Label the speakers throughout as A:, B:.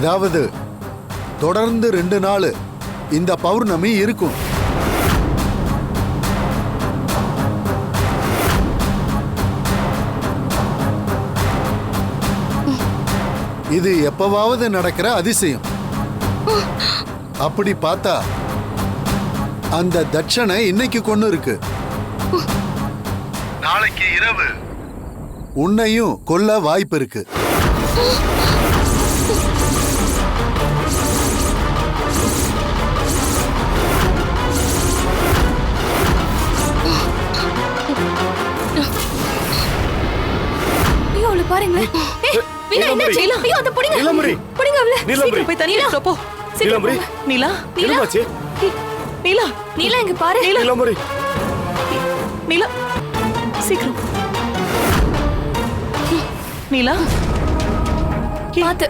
A: அதாவது தொடர்ந்து ரெண்டு நாள் இந்த பௌர்ணமி இருக்கும். இது எப்பவாவது நடக்கிற அதிசயம். அப்படி பார்த்தா அந்த தட்சணை இன்னைக்கு கொண்டு இருக்கு. நாளைக்கு இரவு. உன்னையும் கொல்ல வாய்ப்பு இருக்கு.
B: போய் தண்ணி எடுத்துட்டு போ.
C: நீலம்பரி.
B: நீலா நீலா நீலா. நீலா. இங்க பாரு. நீலா.
C: நீலம்பரி
B: நீலா. சீக்கிரம். நீலா. பாத்து.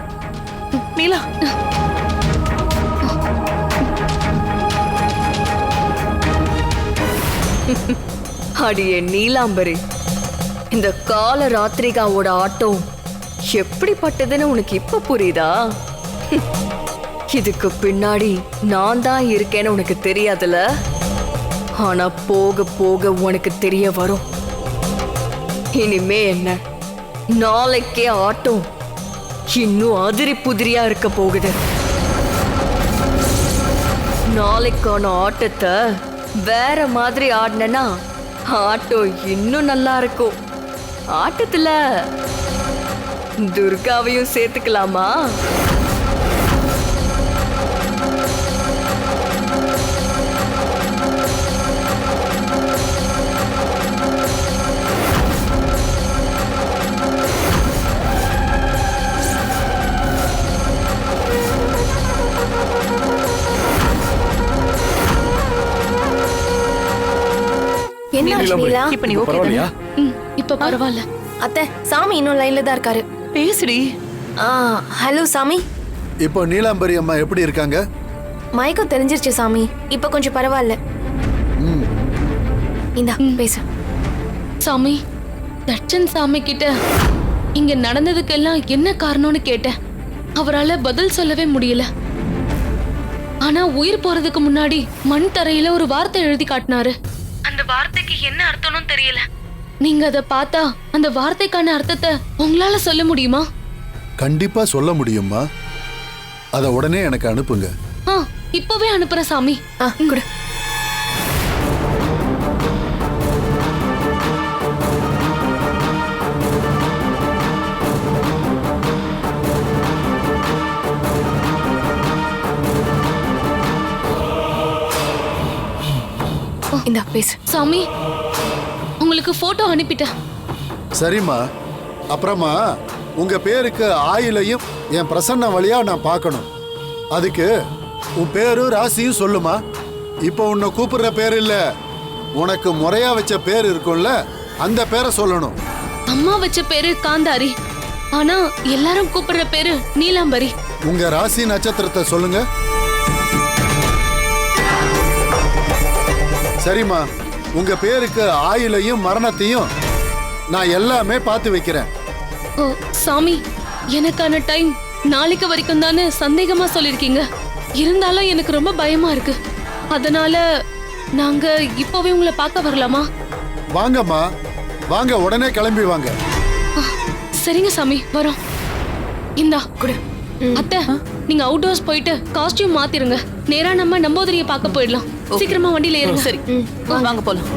B: நீலா.
D: அடியே நீலாம்பரி இந்த கால ராத்திரிகாவோட ஆட்டம் எப்படிப்பட்டதுன்னு உனக்கு இப்ப புரியுதா. இதுக்கு பின்னாடி நான் தான் இருக்கேன்னு உனக்கு தெரியாதுல? ஆனா போக போக உனக்கு தெரிய வரும். இனிமே என்ன? நாளைக்கே ஆட்டம். இன்னும் அதிரி புதிரியா இருக்க போகுது. நாளைக்கான ஆட்டத்தை வேற மாதிரி ஆடினா ஆட்டம் இன்னும் நல்லா இருக்கும். ஆட்டத்துல துர்காவையும் சேர்த்துக்கலாமா?
B: என்ன. நீலா இப்ப நீ
C: இப்ப
B: ஓகே
C: பரவாயில்லையா?
B: ம் இப்ப பரவாயில்ல. அத்தை சாமி இன்னும் லைன்ல தான் இருக்காரு. பேசுடி. ஆ ஹலோ சாமி.
A: இப்போ நீலாம்பரி அம்மா எப்படி இருக்காங்க?
B: மயக்கம் தெரிஞ்சிருச்சு சாமி. இப்ப கொஞ்சம் பரவாயில்ல. இந்தா பேசு.
E: சாமி தட்சன் சாமி கிட்ட இங்க நடந்ததுக்கெல்லாம் என்ன காரணம்னு கேட்டேன். அவரால பதில் சொல்லவே முடியல. ஆனா உயிர் போறதுக்கு முன்னாடி மண் தரையில ஒரு வார்த்தை எழுதி காட்டினாரு. அந்த வார்த்தைக்கு என்ன அர்த்தம்னு தெரியல. நீங்க அத பார்த்தா அந்த வார்த்தைக்கான அர்த்தத்தை உங்களால சொல்ல முடியுமா?
A: கண்டிப்பா சொல்ல முடியுமா அதை உடனே எனக்கு அனுப்புங்க.
E: ஆ இப்பவே அனுப்புறேன் சாமி.
B: குடு. இந்தா பேசு.
E: சாமி உங்களுக்கு போட்டோ அனுப்பிட்டேன்.
A: சரிம்மா. அப்புறமா உங்க பேருக்கு ஆயிலையும் என் பிரசன்ன வழியா நான் பார்க்கணும். அதுக்கு உன் பேரும் ராசியும் சொல்லுமா. இப்போ உன்னை கூப்பிடுற பேர் இல்ல. உனக்கு முறையா வச்ச பேர் இருக்கும்ல அந்த பேரை சொல்லணும்.
E: அம்மா வச்ச பேரு காந்தாரி. ஆனா எல்லாரும் கூப்பிடுற பேரு நீலாம்பரி.
A: உங்க ராசி நட்சத்திரத்தை சொல்லுங்க. சரிம்மா. உங்க பேருக்கு ஆயிலையும் மரணத்தையும் நான் எல்லாமே பார்த்து வைக்கிறேன்.
E: ஓ, சாமி எனக்கான டைம் நாளைக்கு வரைக்கும் தானே சந்தேகமா சொல்லிருக்கீங்க. இருந்தாலும் எனக்கு ரொம்ப பயமா இருக்கு. அதனால நாங்க இப்பவே உங்களை பார்க்க வரலாமா?
A: வாங்கம்மா. வாங்க உடனே கிளம்பி வாங்க.
E: சரிங்க சாமி வரோம். இந்தா
B: குடு.
E: அத்தை நீங்க அவுட்டோர்ஸ் போயிட்டு காஸ்டியூம் மாத்திருங்க. நேரா நம்ம நம்போதரியை பார்க்க போயிடலாம். சீக்கிரமா வண்டியில ஏறுங்க. சரி.
B: வாங்க போலாம்.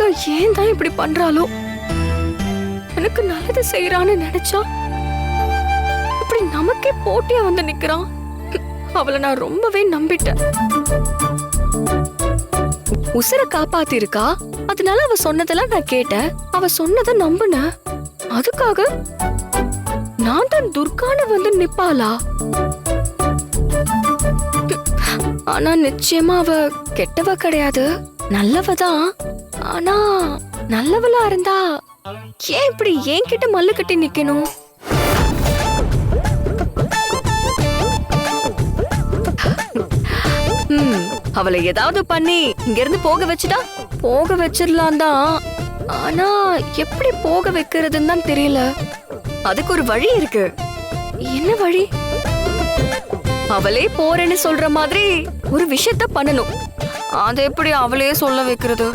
D: அழகா ஏன் தான் இப்படி பண்றாளோ? எனக்கு நல்லது செய்யறான்னு நினைச்சா இப்படி நமக்கே போட்டியா வந்து நிக்கிறான்? அவளை நான் ரொம்பவே நம்பிட்டேன். உசுர காப்பாத்தி இருக்கா அதனால அவ சொன்னதெல்லாம் நான் கேட்டேன். அவ சொன்னதை நம்புன அதுக்காக நான் தான் துர்கான வந்து நிப்பாளா? ஆனா நிச்சயமா அவ கெட்டவ கிடையாது. நல்லவதான். ஆனா நல்லவளா இருந்தா ஏன் இப்படி என்கிட்ட மல்லு கட்டி நிக்கணும்? ம், அவளை ஏதாவது பண்ணி இங்க இருந்து போக வச்சுட்டா? போக வச்சிடலாம் தான். ஆனா எப்படி போக வைக்கிறதுன்னு தான் தெரியல. அதுக்கு ஒரு வழி இருக்கு. என்ன வழி? அவளே போறேன்னு சொல்ற மாதிரி ஒரு விஷயத்த பண்ணணும். அதை எப்படி அவளே சொல்ல வைக்கிறது?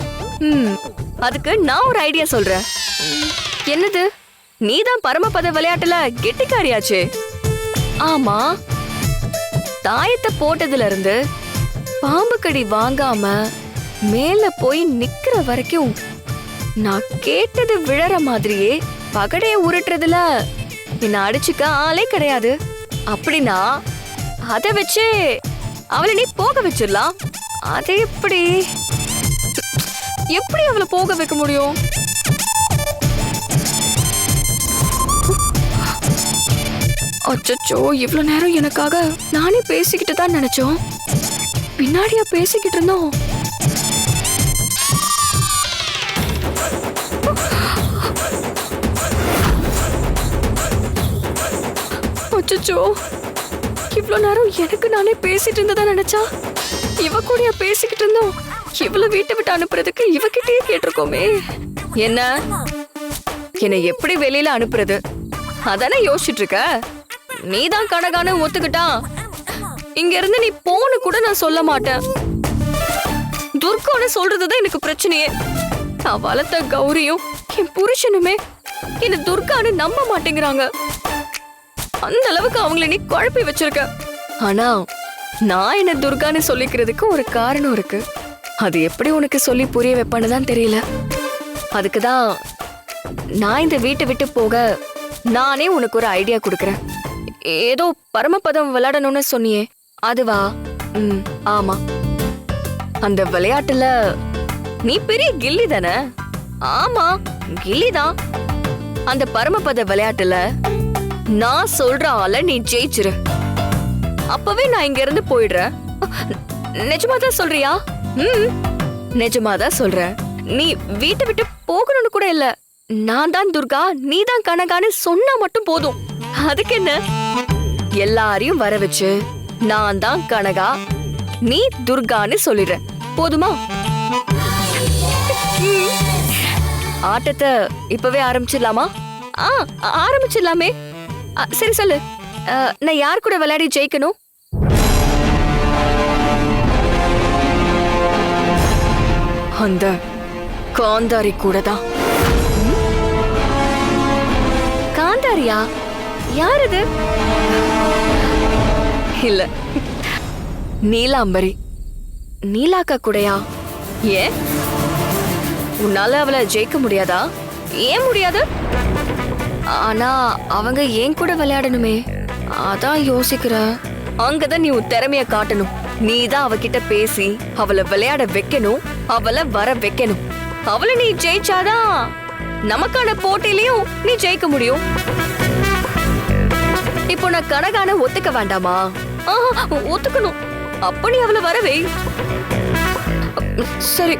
D: அதுக்கு நான் ஒரு ஐடியா சொல்றேன். என்னது? நீதான் பரமபத விளையாட்டுல கெட்டிக்காரியாச்சு. ஆமா தாயத்தை போட்டதுல இருந்து பாம்பு கடி வாங்காம மேல போய் நிக்கிற வரைக்கும் நான் கேட்டது விழற மாதிரியே பகடைய உருட்டுறதுல என்ன அடிச்சுக்க ஆளே கிடையாது. அப்படின்னா அதை வச்சு அவளை நீ போக வச்சிடலாம். அதை எப்படி? எப்படி அவளை போக வைக்க முடியும்? அச்சச்சோ இவ்வளவு நேரம் எனக்காக நானே பேசிக்கிட்டு தான் நினைச்சோம். பின்னாடியா பேசிக்கிட்டு இருந்தோம். அச்சச்சோ இவ்வளவு நேரம் எனக்கு நானே பேசிட்டு இருந்ததா நினைச்சா? இவ கூடயா பேசிக்கிட்டு இருந்தோம்? இவ்வளவு வீட்டை விட்டு அனுப்புறதுக்கு இவகிட்டயே கேட்டிருக்கோமே. என்ன? என்னை எப்படி வெளியில அனுப்புறது? அதானே யோசிச்சுட்டு இருக்க நீதான் கனகான ஒத்துக்கிட்டா? இங்க இருந்து நீ போன்னு கூட நான் சொல்ல மாட்டேன். துர்கான்னு சொல்றதுதான் எனக்கு பிரச்சனையே. நான் வளர்த்த கௌரியும் என் புருஷனுமே என்ன துர்கான்னு நம்ப மாட்டேங்கிறாங்க. அந்த அளவுக்கு அவங்கள நீ குழப்பி வச்சிருக்க. ஆனா நான் என்ன துர்கான்னு சொல்லிக்கிறதுக்கு ஒரு காரணம் இருக்கு. அது எப்படி உனக்கு சொல்லி புரிய வைப்பான்னு தான் தெரியல. அதுக்கு தான் நான் இந்த வீட்டை விட்டு போக நானே உனக்கு ஒரு ஐடியா கொடுக்குறேன். ஏதோ பரமபதம் விளையாடணும்னு சொன்னியே அதுவா? ம் ஆமா. அந்த விளையாட்டுல நீ பெரிய கில்லி தானே? ஆமா கில்லி தான். அந்த பரமபத விளையாட்டுல நான் சொல்ற ஆள நீ ஜெயிச்சிரு. அப்பவே நான் இங்க இருந்து போயிடுறேன் நிஜமா தான் சொல்றியா? ம் நிஜமா தான் சொல்றேன். நீ வீட்டை விட்டு போகணும்னு கூட இல்ல. நான் தான் துர்கா நீ தான் கனகான்னு சொன்னா மட்டும் போதும். அதுக்கு என்ன? எல்லாரையும் வர வச்சு நான் தான் கனகா நீ துர்கான்னு சொல்லிடுற போதுமா? ஆட்டத்தை இப்பவே ஆரம்பிச்சிடலாமா? ஆ ஆரம்பிச்சிடலாமே. சரி சொல்லு. நான் யார் கூட விளையாடி ஜெயிக்கணும்? அந்த காந்தாரி கூட தான் காந்தாரியா? யார் இது இல்ல. நீலாம்பரி. நீலாக்கா கூடயா? ஏன் உன்னால அவளை ஜெயிக்க முடியாதா? ஏன் முடியாது? ஆனா அவங்க ஏன் கூட விளையாடணுமே? அதான் யோசிக்கிறேன். அங்கதான் நீ உன் திறமைய காட்டணும். நீ தான் அவகிட்ட பேசி அவளை விளையாட வைக்கணும் அவளை வர வைக்கணும். அவளை நீ ஜெயிச்சாதான் நமக்கான போட்டியிலயும் நீ ஜெயிக்க முடியும். இப்போ நான் கனகான ஒத்துக்க வேண்டாமா? ஆஹா, ஒத்துக்கணும். அப்ப நீ அவளை வரவே சரி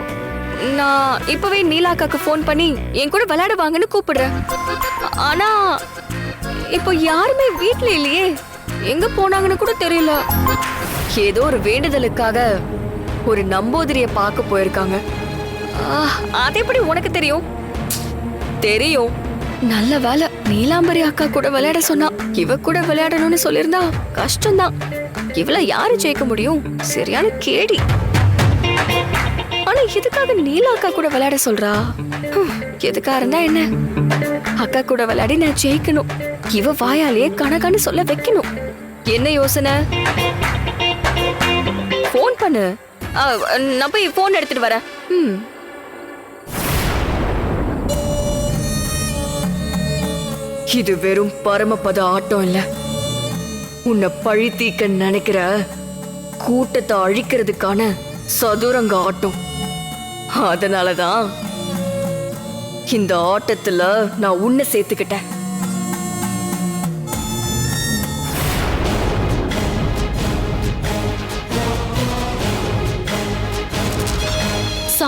D: நான் இப்பவே நீலாக்காக்கு ஃபோன் பண்ணி என் கூட விளையாட வாங்கன்னு கூப்பிடுறேன். ஆனா இப்போ யாருமே வீட்ல இல்லையே. எங்க போனாங்கன்னு கூட தெரியல. ஏதோ ஒரு வேண்டுதலுக்காக ஒரு நம்பூதிரிய பார்க்க போயிருக்காங்க. அது எப்படி உனக்கு தெரியும்? தெரியும். நல்ல வேலை நீலாம்பரி அக்கா கூட விளையாட சொன்னா இவ கூட விளையாடணும்னு சொல்லியிருந்தா கஷ்டம்தான். இவள யாரு ஜெயிக்க முடியும்? சரியான கேடி ஆனா எதுக்காக நீலா அக்கா கூட விளையாட சொல்றா? எதுக்கா இருந்தா என்ன? அக்கா கூட விளையாடி நான் ஜெயிக்கணும். இவ வாயாலேயே கணக்கான்னு சொல்ல வைக்கணும். என்ன யோசனை? பண்ணு. நான் போய் போன் எடுத்துட்டு வரேன். ம். இது வெறும் பரமபத ஆட்டம் இல்ல. உன்னை பழி தீக்க நினைக்கிற கூட்டத்தை அழிக்கிறதுக்கான சதுரங்க ஆட்டம். அதனாலதான் இந்த ஆட்டத்துல நான் உன்னை சேர்த்துக்கிட்டேன்.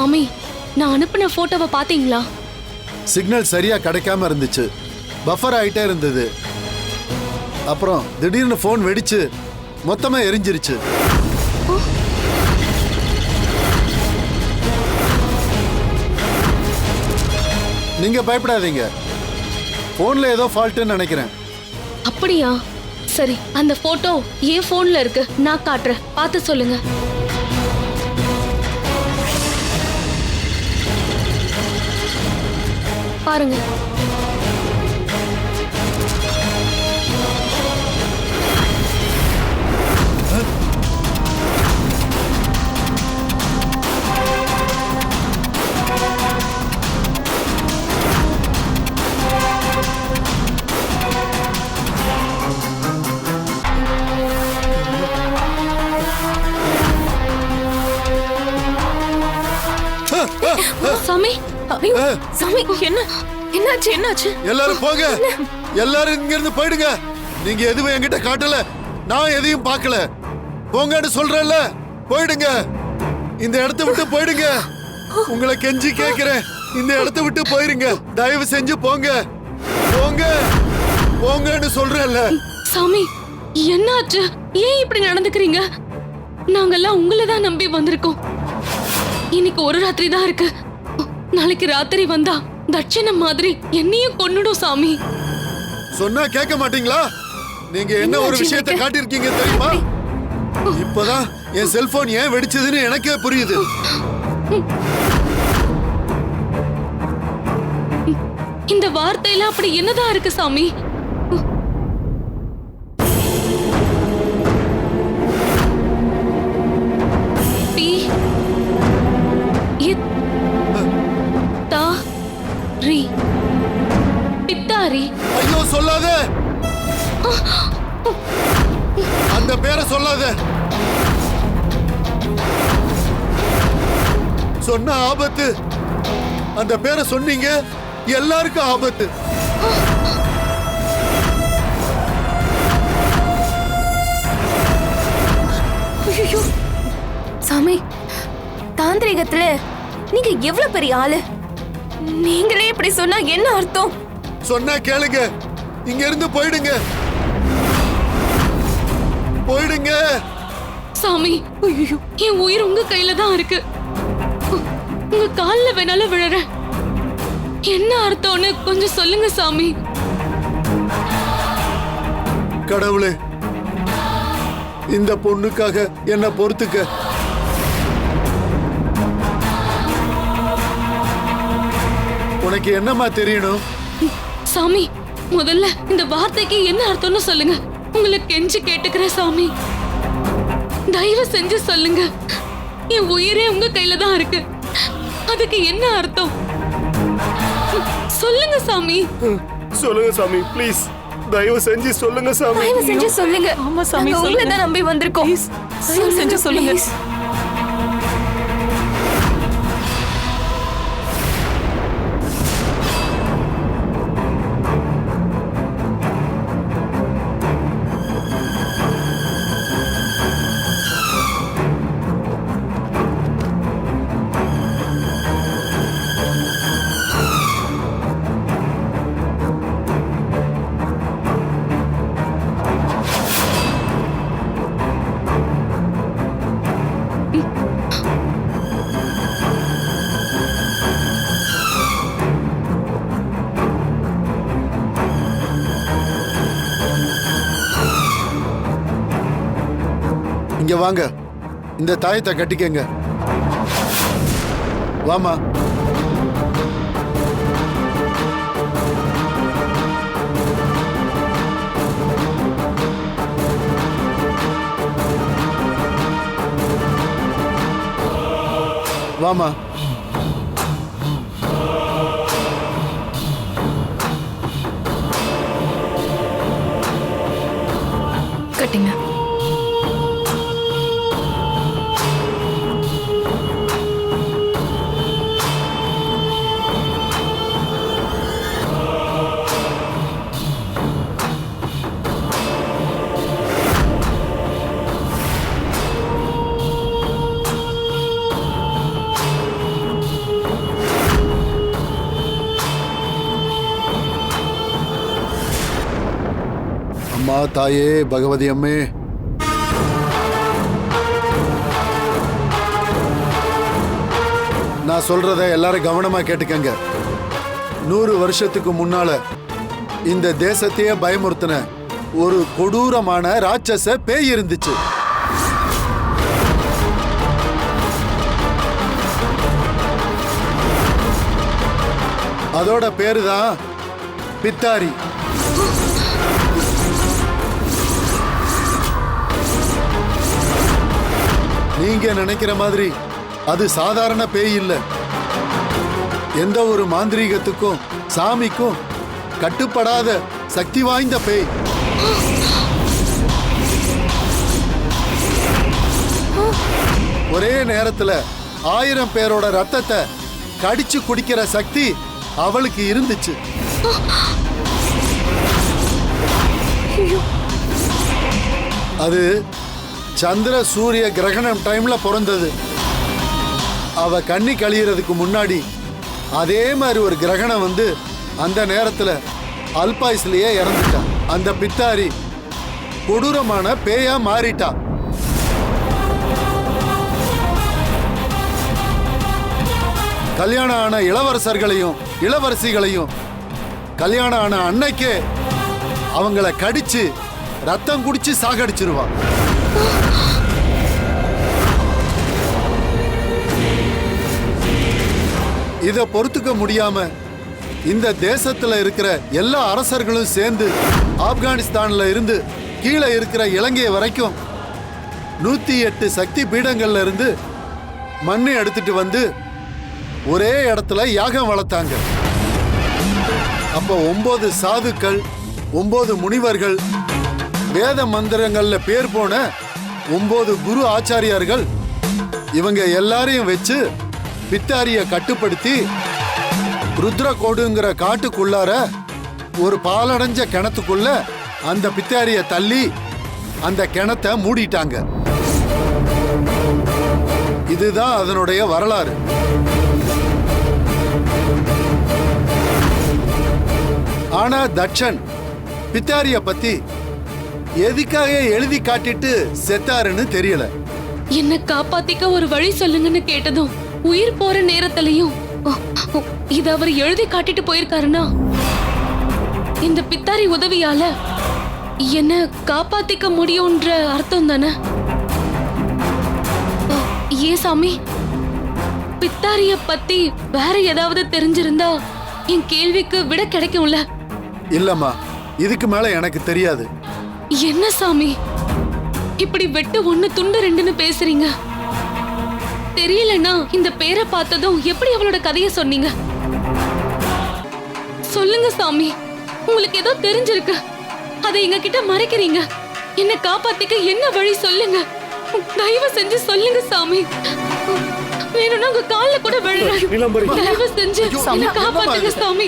E: சாமி நான் அனுப்பின போட்டோவை பாத்தீங்களா
A: சிக்னல் சரியா கிடைக்காம இருந்துச்சு. பஃபர் ஆயிட்டே இருந்தது. அப்புறம் திடீர்னு ஃபோன் வெடிச்சு மொத்தமா எரிஞ்சிருச்சு. நீங்க பயப்படாதீங்க. ஃபோன்ல ஏதோ ஃபால்ட்டுன்னு நினைக்கிறேன்.
E: அப்படியா? சரி அந்த போட்டோ என் போன்ல இருக்கு. நான் காட்டுறேன். பார்த்து சொல்லுங்க. பாருங்க. சாமி
B: சாமி என்ன? என்னாச்சு என்னாச்சு?
A: எல்லாரும் போங்க. எல்லாரும் இங்க இருந்து போயிடுங்க. நீங்க எதுவும் என்கிட்ட காட்டல. நான் எதையும் பார்க்கல. போங்கன்னு சொல்றேன்ல. போயிடுங்க. இந்த இடத்த விட்டு போயிடுங்க. உங்களை கெஞ்சி கேக்குறேன். இந்த இடத்த விட்டு போயிருங்க. தயவு செஞ்சு போங்க. போங்க. போங்கன்னு சொல்றேன்ல.
E: சாமி என்னாச்சு? ஏன் இப்படி நடந்துக்கிறீங்க? நாங்கெல்லாம் உங்களை தான் நம்பி வந்திருக்கோம். இன்னைக்கு ஒரு ராத்திரி தான் இருக்கு. நாளைக்கு ராத்திரி வந்தா தட்சிணை மாதிரி என்னையும் கொன்னுடும் சாமி.
A: சொன்னா கேட்க மாட்டீங்களா? நீங்க என்ன ஒரு விஷயத்தை காட்டியிருக்கீங்க தெரியுமா? இப்பதான் என் செல்போன் ஏன் வெடிச்சதுன்னு எனக்கே புரியுது.
E: இந்த வார்த்தையில அப்படி என்னதான் இருக்கு சாமி?
A: சொல்லாத. அந்த பேரை சொல்லாத. சொன்ன ஆபத்து. அந்த பேரை சொன்னீங்க எல்லாருக்கும் ஆபத்து.
B: சாமி தாந்திரிகத்துல நீங்க எவ்வளவு பெரிய ஆளு? நீங்களே இப்படி சொன்னா என்ன அர்த்தம்?
A: சொன்னா கேளுங்க. இங்க இருந்து போயிடுங்க. போயிடுங்க.
E: சாமி என் உயிர் உங்க கையில தான் இருக்கு. உங்க கால்ல வேணாலும் விழறேன். என்ன அர்த்தம்னு கொஞ்சம் சொல்லுங்க சாமி.
A: கடவுளே இந்த பொண்ணுக்காக என்ன பொறுத்துக்க. உனக்கு என்னம்மா தெரியணும்?
E: சாமி முதல்ல இந்த வார்த்தைக்கு என்ன அர்த்தம்னு சொல்லுங்க. உங்களை கெஞ்சி கேட்டுக்கிறேன் சாமி. தயவு செஞ்சு சொல்லுங்க. என் உயிரே உங்க கையில தான் இருக்கு. அதுக்கு என்ன அர்த்தம்? சொல்லுங்க சாமி.
C: சொல்லுங்க சாமி ப்ளீஸ் தயவு செஞ்சு சொல்லுங்க சாமி.
B: தயவு செஞ்சு சொல்லுங்க.
F: ஆமா சாமி,
B: உங்களை
F: சொல்லுங்க.
B: தான் நம்பி வந்திருக்கோம்.
F: தயவு செஞ்சு சொல்லுங்க.
A: இங்க வாங்க. இந்த தாயத்தை கட்டிக்கங்க. வாமா வாமா கட்டிங்க. தாயே பகவதி அம்மே. நான் சொல்றத எல்லாரும் கவனமா கேட்டுக்கங்க. நூறு வருஷத்துக்கு முன்னால இந்த தேசத்தையே பயமுறுத்தின ஒரு கொடூரமான ராட்சச பேய் இருந்துச்சு. அதோட பேரு தான் பித்தாரி. நீங்க நினைக்கிற மாதிரி அது சாதாரண பேய் இல்ல. எந்த ஒரு மாந்திரீகத்துக்கும் சாமிக்கும் கட்டுப்படாத சக்தி வாய்ந்த பேய். ஒரே நேரத்துல ஆயிரம் பேரோட ரத்தத்தை கடிச்சு குடிக்கிற சக்தி அவளுக்கு இருந்துச்சு. அது சந்திர சூரிய கிரகணம் டைம்ல பிறந்தது. அவ கண்ணி கழியறதுக்கு முன்னாடி அதே மாதிரி ஒரு கிரகணம் வந்து அந்த நேரத்தில் அல்பாயுஸ்லயே இறந்துட்டா. அந்த பித்தாரி கொடூரமான பேயா மாறிட்டா. கல்யாணம் ஆன இளவரசர்களையும் இளவரசிகளையும் கல்யாணம் ஆன அன்னைக்கே அவங்கள கடிச்சு ரத்தம் குடிச்சு சாகடிச்சிருவான் இதை பொறுத்துக்க முடியாம இந்த தேசத்துல இருக்கிற எல்லா அரசர்களும் சேர்ந்து ஆப்கானிஸ்தான்ல இருந்து கீழே இருக்கிற இலங்கை வரைக்கும் நூத்தி எட்டு சக்தி பீடங்கள்ல இருந்து மண்ணை எடுத்துட்டு வந்து ஒரே இடத்துல யாகம் வளர்த்தாங்க. அப்ப ஒன்பது சாதுக்கள் ஒன்பது முனிவர்கள் வேத மந்திரங்கள்ல பேர் போன ஒன்பது குரு ஆச்சாரியார்கள் இவங்க எல்லாரையும் வச்சு பித்தாரிய கட்டுப்படுத்தி ருத்ரகோடுங்கிற காட்டுக்குள்ளார ஒரு பாலடைஞ்ச கிணத்துக்குள்ள அந்த பித்தாரிய தள்ளி அந்த கிணத்தை மூடிட்டாங்க. இதுதான் அதனுடைய வரலாறு. ஆனா தட்சன் பித்தாரிய பத்தி எதுக்காக எழுதி காட்டிட்டு செத்தாருன்னு தெரியல.
E: என்ன காப்பாத்திக்க ஒரு வழி சொல்லுங்கன்னு கேட்டதும் உயிர் போற நேரத்திலையும் இத அவர் எழுதி காட்டிட்டு போயிருக்காருன்னா இந்த பித்தாரி உதவியால என்ன காப்பாத்திக்க முடியும்ன்ற அர்த்தம் தானே? ஏன் சாமி பித்தாரிய பத்தி வேற ஏதாவது தெரிஞ்சிருந்தா என் கேள்விக்கு விட கிடைக்கும்ல?
A: இல்லம்மா இதுக்கு மேல எனக்கு தெரியாது.
E: என்ன சாமி இப்படி வெட்டு ஒண்ணு துண்டு ரெண்டுன்னு பேசுறீங்க? தெரியலனா இந்த பேரை பார்த்ததும் எப்படி அவளோட கதைய சொன்னீங்க? சொல்லுங்க சாமி. உங்களுக்கு ஏதோ தெரிஞ்சிருக்கு. அதை எங்க கிட்ட மறைக்கிறீங்க. என்ன காப்பாத்திக்க என்ன வழி சொல்லுங்க. தயவு செஞ்சு சொல்லுங்க சாமி. வேணும்னா உங்க கால்ல கூட விழுறேன் தயவு செஞ்சு என்ன காப்பாத்துங்க சாமி.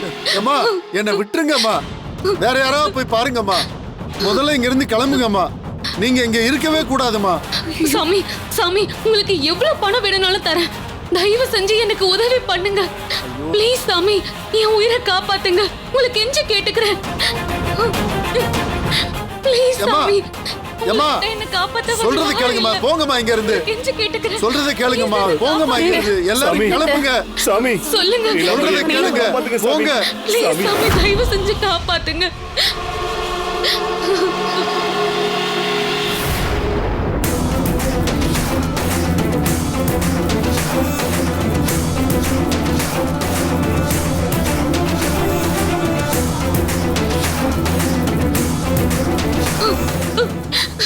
A: என்னை விட்டுருங்கம்மா. வேற யாராவது போய் பாருங்கம்மா. முதல்ல இங்க இருந்து கிளம்புங்கம்மா. நீங்க இங்க இருக்கவே கூடாதும்மா
E: சாமி சாமி உங்களுக்கு எவ்வளவு பணம் வேணும்னாலும் தரேன். தயவு செஞ்சு எனக்கு உதவி பண்ணுங்க. ப்ளீஸ் சாமி என் உயிரை காப்பாத்துங்க. உங்களுக்கு எஞ்சி கேட்டுக்கிறேன். ப்ளீஸ் சாமி.
A: அம்மா,
E: உங்கள்கிட்ட என்னை காப்பாத்த வந்து
A: சொல்றது கேளுங்கம்மா. போங்கம்மா இங்க இருந்து. சொல்றத கேளுங்கம்மா போங்கம்மா இங்க இருந்து. எல்லாரும்
C: சாமி.
A: கிளம்புங்க.
C: சாமி.
E: சொல்லுங்க.
A: சொல்றத கேளுங்க. போங்க.
E: ப்ளீஸ்
C: சாமி.
E: சாமி தயவு செஞ்சு காப்பாத்துங்க.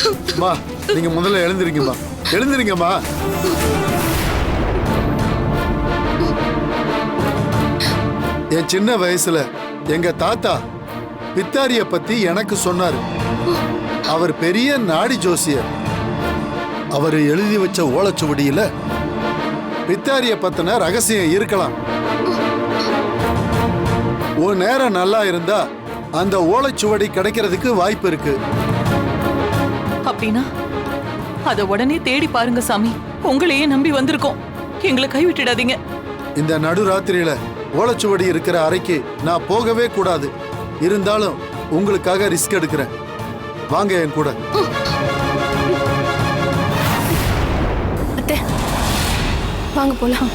A: அம்மா நீங்க முதல்ல எழுந்திருங்கம்மா எழுந்திருங்கம்மா என் சின்ன வயசுல எங்க தாத்தா பித்தாரிய பத்தி எனக்கு சொன்னாரு. அவர் பெரிய நாடி ஜோசியர். அவர் எழுதி வச்ச ஓலைச்சுவடியில பித்தாரிய பத்தின ரகசியம் இருக்கலாம். உன் நேரம் நல்லா இருந்தா அந்த ஓலைச்சுவடி கிடைக்கிறதுக்கு வாய்ப்பு இருக்கு.
F: அப்படின்னா? அத உடனே தேடி பாருங்க சாமி. உங்களையே நம்பி வந்திருக்கோம். எங்களை கைவிட்டுடாதீங்க
A: இந்த நடுராத்திரியில ஓலைச்சுவடி இருக்கிற அறைக்கு நான் போகவே கூடாது. இருந்தாலும் உங்களுக்காக ரிஸ்க் எடுக்கிறேன். வாங்க என் கூட.
B: வாங்க போலாம்.